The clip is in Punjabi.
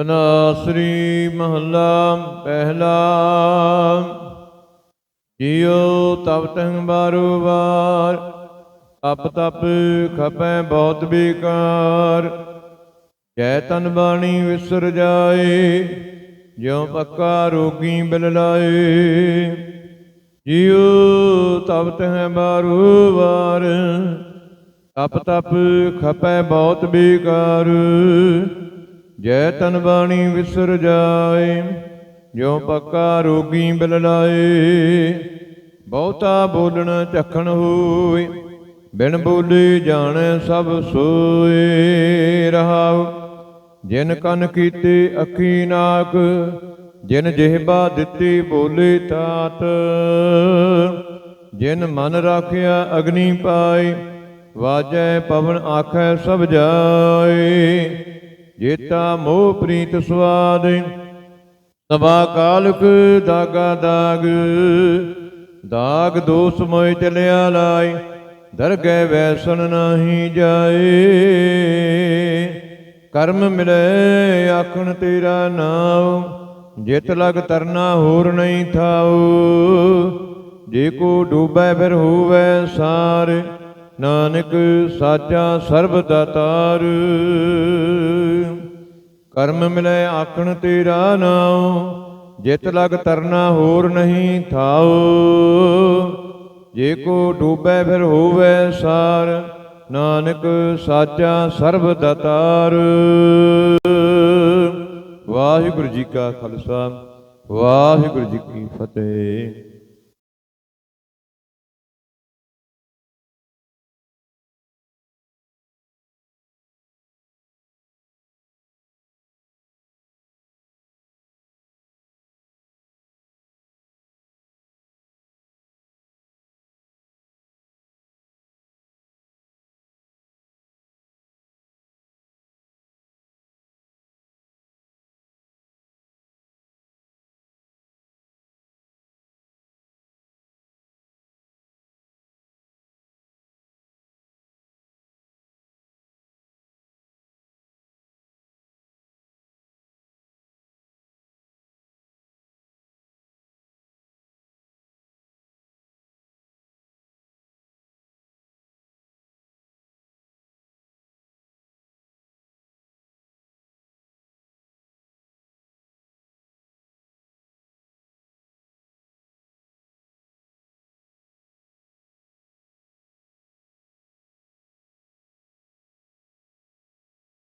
ਅਨਾਸਰੀ ਮਹੱਲਾ ਪਹਿਲਾ। ਜਿਉ ਤਬ ਤੰਗ ਬਾਰੋ ਬਾਰ ਤਪ ਤਪ ਖਪੈ ਬਹੁਤ ਬੇਕਾਰ। ਜੈ ਤਨ ਬਾਣੀ ਵਿਸਰ ਜਾਏ, ਜਿਉ ਪੱਕਾ ਰੋਗੀ ਬਿਲ ਲਾਏ। ਜਿਉ ਤਬ ਤਹ ਬਾਰੋ ਵਾਰ, ਤਪ ਤਪ ਖਪੈ ਬਹੁਤ ਬੇਕਾਰ। ਜੈ ਤਨ ਬਾਣੀ ਵਿਸਰ ਜਾਏ, ਜੋ ਪੱਕਾ ਰੋਗੀ ਬਿਲ ਲਾਏ, ਬਹੁਤਾ ਬੋਲਣ ਝਖਣ ਹੋਏ, ਬਿਨ ਬੋਲੇ ਜਾਣੈ ਸਭ ਸੋਏ ਰਹਾਉ। ਜਿਨ ਕੰਨ ਕੀਤੇ ਅੱਖੀ ਨਾਕ, ਜਿਨ ਜਿਹਬਾ ਦਿੱਤੀ ਬੋਲੇ ਤਾਤ, ਜਿਨ ਮਨ ਰਾਖਿਆ ਅਗਨੀ ਪਾਏ, ਵਾਜੈ ਪਵਨ ਆਖੈ ਸਭ ਜਾਏ। ਜੇਤਾ ਮੋਹ ਪ੍ਰੀਤ ਸਵਾਦ ਸਭਾ ਕਾਲਕ ਦਾਗਾ ਦਾਗ। ਦਾਗ ਦੋਸ ਮੋਇ ਚਲਿਆ ਲਾਈ ਦਰਗਹਿ ਵੈਸਣ ਨਾਹੀ ਜਾਏ। ਕਰਮ ਮਿਲੇ ਆਖਣ ਤੇਰਾ ਨਾਮ ਜਿਤ ਲਗ ਤਰਨਾ ਹੋਰ ਨਹੀਂ ਥਾਉ। ਜੇ ਕੋ ਡੂਬੈ ਫਿਰ ਹੋਵੇ ਸਾਰੇ ਨਾਨਕ ਸਾਚਾ ਸਰਬ ਦਾਤਾਰ। ਕਰਮ ਮਿਲੇ ਆਖਣ ਤੇਰਾ ਨਾਮ ਜਿਤ ਲਗ ਤਰਨਾ ਹੋਰ ਨਹੀਂ ਥਾਉ। ਜੇ ਕੋ ਡੂਬੈ ਫਿਰ ਹੋਵੇ ਸਾਰ, ਨਾਨਕ ਸਾਚਾ ਸਰਬ ਦਾਤਾਰ। ਵਾਹਿਗੁਰੂ ਜੀ ਕਾ ਖਾਲਸਾ, ਵਾਹਿਗੁਰੂ ਜੀ ਕੀ ਫਤਿਹ।